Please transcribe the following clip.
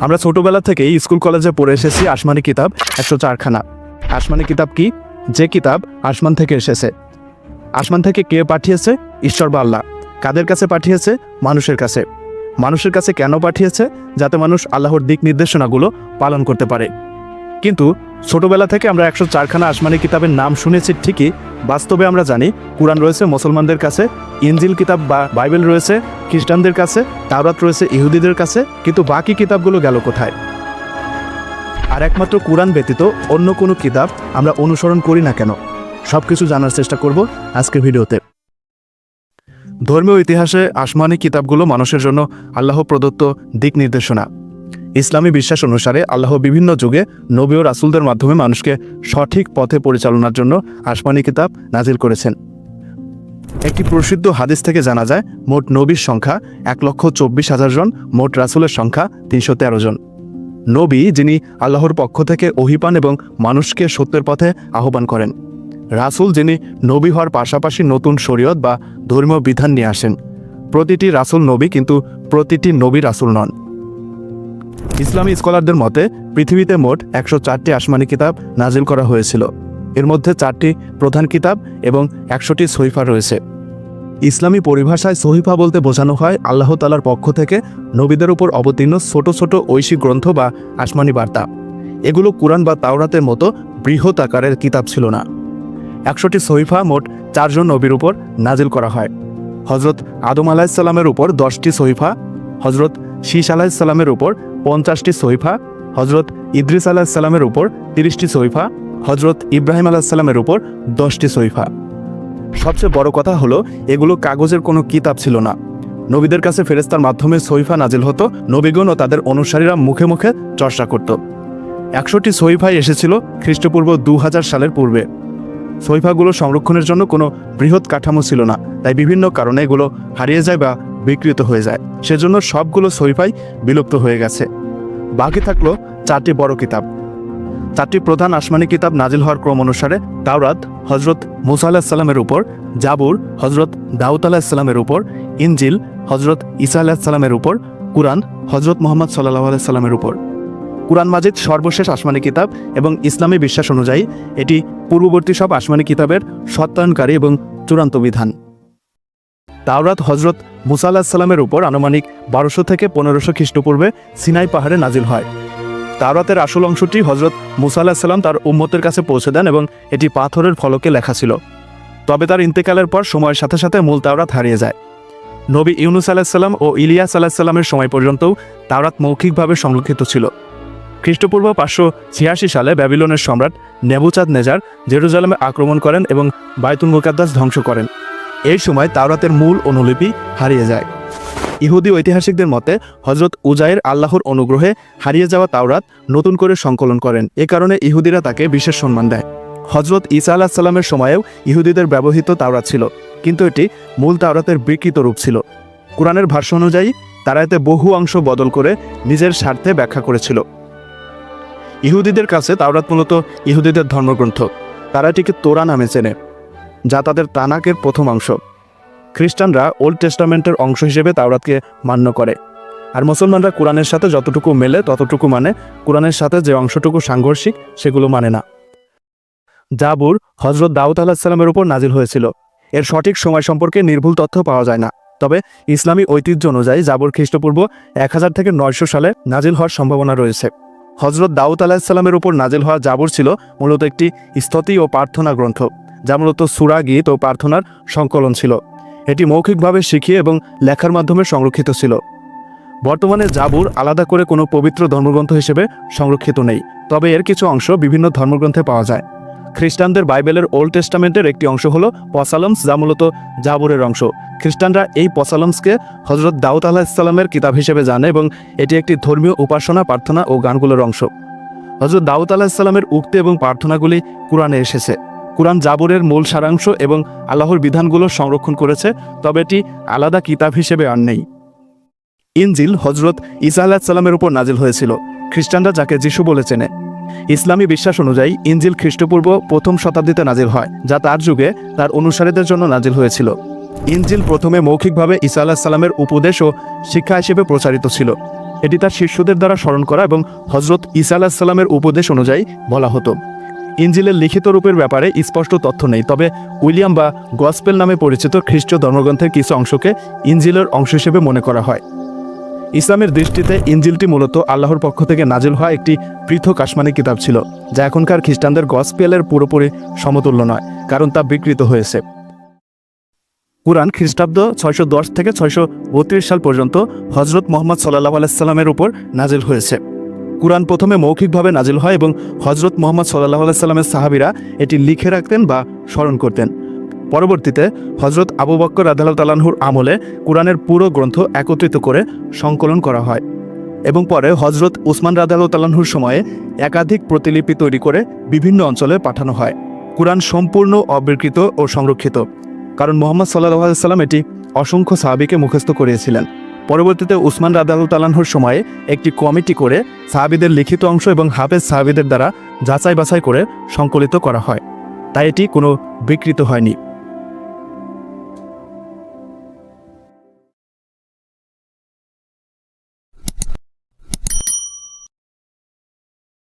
আমরা ছোটবেলা থেকেই স্কুল কলেজে পড়ে এসেছি আসমানি কিতাব একশো চারখানা। আসমানি কিতাব কি? যে কিতাব আসমান থেকে এসেছে। আসমান থেকে কে পাঠিয়েছে? ঈশ্বর বা আল্লাহ। কাদের কাছে পাঠিয়েছে? মানুষের কাছে। মানুষের কাছে কেন পাঠিয়েছে? যাতে মানুষ আল্লাহর দিক নির্দেশনাগুলো পালন করতে পারে। কিন্তু ছোটবেলা থেকে আমরা একশো চারখানা আসমানি কিতাবের নাম শুনেছি ঠিকই, বাস্তবে আমরা জানি কোরআন রয়েছে, মুসলমানদের কাছে ইঞ্জিল কিতাব বা বাইবেল রয়েছে, খ্রিস্টানদের কাছে, তাওরাত রয়েছে, ইহুদিদের কাছে, কিন্তু বাকি কিতাবগুলো গেল কোথায়? আর একমাত্র কোরআন ব্যতীত অন্য কোনো কিতাব আমরা অনুসরণ করি না কেন? সব কিছু জানার চেষ্টা করব আজকের ভিডিওতে। ধর্মীয় ইতিহাসে আসমানি কিতাবগুলো মানুষের জন্য আল্লাহ প্রদত্ত দিক নির্দেশনা। ইসলামী বিশ্বাস অনুসারে আল্লাহ বিভিন্ন যুগে নবী ও রাসুলদের মাধ্যমে মানুষকে সঠিক পথে পরিচালনার জন্য আসমানি কিতাব নাজিল করেছেন। একটি প্রসিদ্ধ হাদিস থেকে জানা যায়, মোট নবীর সংখ্যা এক লক্ষ চব্বিশ হাজার জন, মোট রাসুলের সংখ্যা তিনশো তেরো জন। নবী যিনি আল্লাহর পক্ষ থেকে অহিপান এবং মানুষকে সত্যের পথে আহ্বান করেন। রাসূল যিনি নবী হওয়ার পাশাপাশি নতুন শরীয়ত বা ধর্মীয় বিধান নিয়ে আসেন। প্রতিটি রাসূল নবী, কিন্তু প্রতিটি নবী রাসুল নন। ইসলামী স্কলারদের মতে, পৃথিবীতে মোট একশো চারটি আসমানি কিতাব নাজিল করা হয়েছিল। এর মধ্যে চারটি প্রধান কিতাব এবং একশোটি সহিফা রয়েছে। ইসলামী পরিভাষায় সহিফা বলতে বোঝানো হয় আল্লাহ তালার পক্ষ থেকে নবীদের উপর অবতীর্ণ ছোট ছোট ঐশী গ্রন্থ বা আসমানি বার্তা। এগুলো কুরআন বা তাওরাতের মতো বৃহৎ আকারের কিতাব ছিল না। একশোটি সহিফা মোট চারজন নবীর উপর নাজিল করা হয়। হজরত আদম আলাহিসাল্লামের উপর দশটি সহিফা হজরত শীষ আলাহিসাল্লামের উপর পঞ্চাশটি সহিফা হজরত ইদ্রিস আলাহিসাল্লামের উপর তিরিশটি সহিফা হজরত ইব্রাহিম আলাহিসাল্লামের উপর দশটি সহিফা। সবচেয়ে বড় কথা হলো, এগুলো কাগজের কোনো কিতাব ছিল না। নবীদের কাছে ফেরেস্তার মাধ্যমে সহিফা নাজিল হতো, নবীগণ ও তাদের অনুসারীরা মুখে মুখে চর্চা করত। একশোটি সহিফাই এসেছিল খ্রিস্টপূর্ব দু হাজার সালের পূর্বে। সহিফাগুলো সংরক্ষণের জন্য কোনো বৃহৎ কাঠামো ছিল না, তাই বিভিন্ন কারণে এগুলো হারিয়ে যায় বা বিকৃত হয়ে যায়। সেজন্য সবগুলো সহিফাই বিলুপ্ত হয়ে গেছে। বাকি থাকল চারটি বড় কিতাব। চারটি প্রধান আসমানি কিতাব নাজিল হওয়ার ক্রম অনুসারে তাওরাত হজরত মুসা আলাহিসাল্লামের উপর, জাবুর হজরত দাউদ আলাহিসাল্লামের উপর, ইনজিল হজরত ইসা আলাহিসাল্লামের উপর, কুরআন হজরত মোহাম্মদ সাল্লাহ আলাইসাল্লামের উপর। কুরআন মাজিদ সর্বশেষ আসমানি কিতাব এবং ইসলামী বিশ্বাস অনুযায়ী এটি পূর্ববর্তী সব আসমানি কিতাবের সত্যায়নকারী এবং চূড়ান্ত বিধান। তাওরাত হজরত মুসা আলাহিসাল্লামের উপর আনুমানিক বারোশো থেকে পনেরোশো খ্রিস্টপূর্বে সিনাই পাহাড়ে নাজিল হয়। তাওরাতের আসল অংশটি হজরত মুসা আলাহিসাল্লাম তার উম্মতের কাছে পৌঁছে দেন এবং এটি পাথরের ফলকে লেখা ছিল। তবে তার ইন্তেকালের পর সময়ের সাথে সাথে মূল তাওরাত হারিয়ে যায়। নবী ইউনুস আলাহিসাল্লাম ও ইলিয়াস আলাহিসাল্লামের সময় পর্যন্তও তাওরাত মৌখিকভাবে সংরক্ষিত ছিল। খ্রিস্টপূর্ব পাঁচশো ছিয়াশি সালে ব্যাবিলনের সম্রাট নেবুচাঁদ নেজার জেরুজালেমে আক্রমণ করেন এবং বায়তুল মুকাদ্দাস ধ্বংস করেন। এই সময় তাওরাতের মূল অনুলিপি হারিয়ে যায়। ইহুদি ঐতিহাসিকদের মতে হজরত উজায়ের আল্লাহর অনুগ্রহে হারিয়ে যাওয়া তাওরাত নতুন করে সংকলন করেন। এ কারণে ইহুদিরা তাকে বিশেষ সম্মান দেয়। হজরত ইসা আলাহ সাল্লামের সময়েও ইহুদিদের ব্যবহৃত তাওরাত ছিল, কিন্তু এটি মূল তাওরাতের বিকৃত রূপ ছিল। কোরআনের ভাষ্য অনুযায়ী, তারা এতে বহু অংশ বদল করে নিজের স্বার্থে ব্যাখ্যা করেছিল। ইহুদিদের কাছে তাওরাত মূলত ইহুদিদের ধর্মগ্রন্থ। তারা এটিকে তোরা নামে চেনে। যা তাদের তানাকের প্রথম অংশ। খ্রিস্টানরা ওল্ড টেস্টামেন্টের অংশ হিসেবে তাওরাতকে মান্য করে। আর মুসলমানরা কোরআনের সাথে যতটুকু মেলে ততটুকু মানে কোরআনের সাথে যে অংশটুকু সাংঘর্ষিক সেগুলো মানে না। জাবুর হজরত দাউদ আলাহিসাল্লামের উপর নাজিল হয়েছিল। এর সঠিক সময় সম্পর্কে নির্ভুল তথ্য পাওয়া যায় না। তবে ইসলামী ঐতিহ্য অনুযায়ী জাবুর খ্রিস্টপূর্ব এক হাজার থেকে নয়শো সালে নাজিল হওয়ার সম্ভাবনা রয়েছে। হজরত দাউদ আলাহিসাল্লামের উপর নাজিল হওয়া জাবুর ছিল মূলত একটি স্তুতি ও প্রার্থনা গ্রন্থ। যা মূলত সুরা, গীত ও প্রার্থনার সংকলন ছিল। এটি মৌখিকভাবে শিখিয়ে এবং লেখার মাধ্যমে সংরক্ষিত ছিল। বর্তমানে জাবুর আলাদা করে কোনো পবিত্র ধর্মগ্রন্থ হিসেবে সংরক্ষিত নেই, তবে এর কিছু অংশ বিভিন্ন ধর্মগ্রন্থে পাওয়া যায়। খ্রিস্টানদের বাইবেলের ওল্ড টেস্টামেন্টের একটি অংশ হলো পসালমস, যা মূলত জাবুরের অংশ। খ্রিস্টানরা এই পসালমসকে হজরত দাউদ আলাহ ইসলামের কিতাব হিসেবে জানে এবং এটি একটি ধর্মীয় উপাসনা, প্রার্থনা ও গানগুলোর অংশ। হজরত দাউদ আলাহ ইসলামের উক্তি এবং প্রার্থনাগুলি কোরআনে এসেছে। কোরআন জাবরের মূল সারাংশ এবং আল্লাহর বিধানগুলো সংরক্ষণ করেছে, তবে এটি আলাদা কিতাব হিসেবে আর নেই। ইনজিল হজরত ইসা আলাহ সাল্লামের উপর নাজিল হয়েছিল। খ্রিস্টানরা যাকে যিশু বলে চেনে। ইসলামী বিশ্বাস অনুযায়ী ইনজিল খ্রিস্টপূর্ব প্রথম শতাব্দীতে নাজিল হয়, যা তার যুগে তার অনুসারীদের জন্য নাজিল হয়েছিল। ইনজিল প্রথমে মৌখিকভাবে ইসা আলাহ সাল্লামের উপদেশ ও শিক্ষা হিসেবে প্রচারিত ছিল। এটি তার শিষ্যদের দ্বারা স্মরণ করা এবং হজরত ঈসা আলাহিসাল্লামের উপদেশ অনুযায়ী বলা হতো। ইঞ্জিলের লিখিত রূপের ব্যাপারে স্পষ্ট তথ্য নেই, তবে উইলিয়াম বা গসপেল নামে পরিচিত খ্রিস্ট ধর্মগ্রন্থের কিছু অংশকে ইঞ্জিলের অংশ হিসেবে মনে করা হয়। ইসলামের দৃষ্টিতে ইঞ্জিলটি মূলত আল্লাহর পক্ষ থেকে নাজিল হওয়া একটি পৃথক আসমানি কিতাব ছিল, যা এখনকার খ্রিস্টানদের গসপেলের পুরোপুরি সমতুল্য নয়, কারণ তা বিকৃত হয়েছে। কুরআন খ্রিস্টাব্দ ছয়শো দশ থেকে ছয়শো বত্রিশ সাল পর্যন্ত হজরত মোহাম্মদ সাল্লাহ আলাইসাল্লামের উপর নাজিল হয়েছে। কুরআন প্রথমে মৌখিকভাবে নাজিল হয় এবং হজরত মোহাম্মদ সাল্লাহ আলাইসাল্লামের সাহাবিরা এটি লিখে রাখতেন বা স্মরণ করতেন। পরবর্তীতে হজরত আবু বক্কর আদালত তালানহুর আমলে কুরআনের পুরো গ্রন্থ একত্রিত করে সংকলন করা হয় এবং পরে হজরত উসমান রাদালত তালানহুর সময়ে একাধিক প্রতিলিপি তৈরি করে বিভিন্ন অঞ্চলে পাঠানো হয়। কুরআন সম্পূর্ণ অবিকৃত ও সংরক্ষিত। কারণ মোহাম্মদ সাল্লাহ সাল্লাম এটি অসংখ্য সাহাবিকে মুখস্থ করিয়েছিলেন। পরবর্তীতে উসমান রাদালত আলানহুর সময়ে একটি কমিটি করে সাহাবিদের লিখিত অংশ এবং হাফেজ সাহাবিদের দ্বারা যাচাই বাছাই করে সংকলিত করা হয়। তাই এটি কোনো বিকৃত হয়নি।